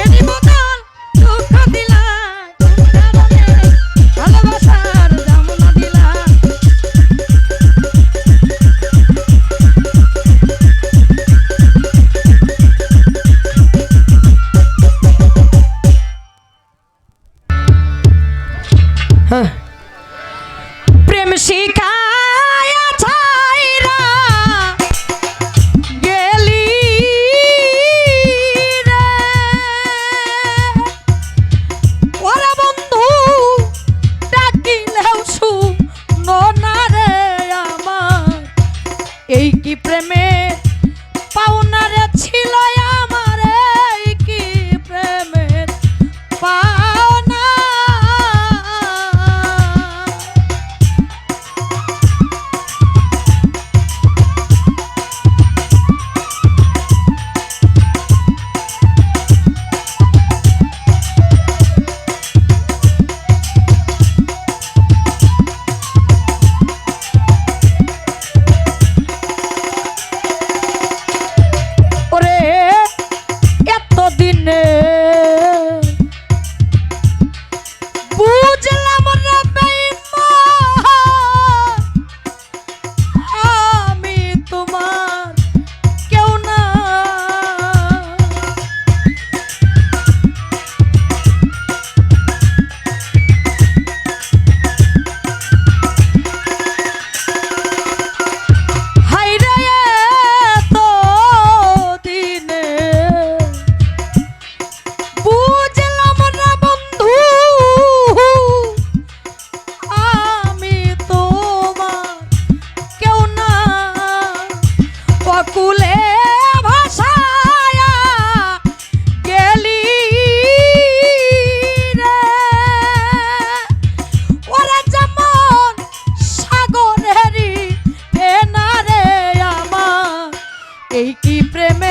Everybody হইলেও শু না রে আমার। এই কি প্রেমের এই কি প্রেমে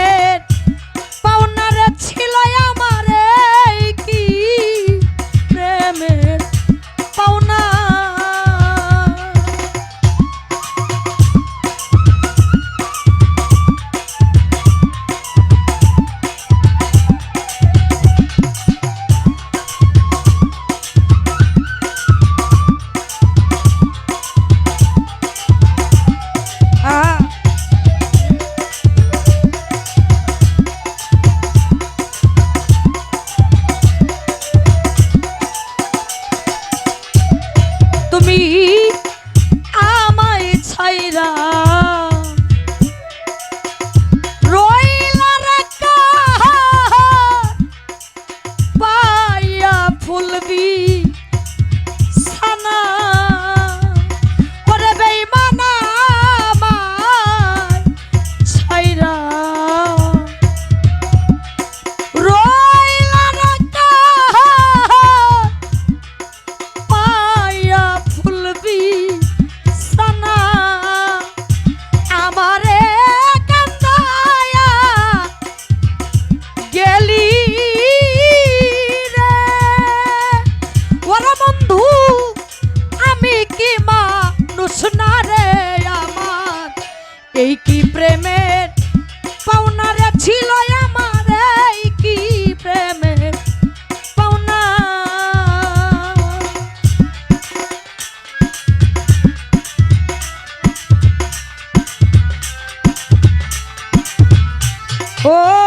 Oh!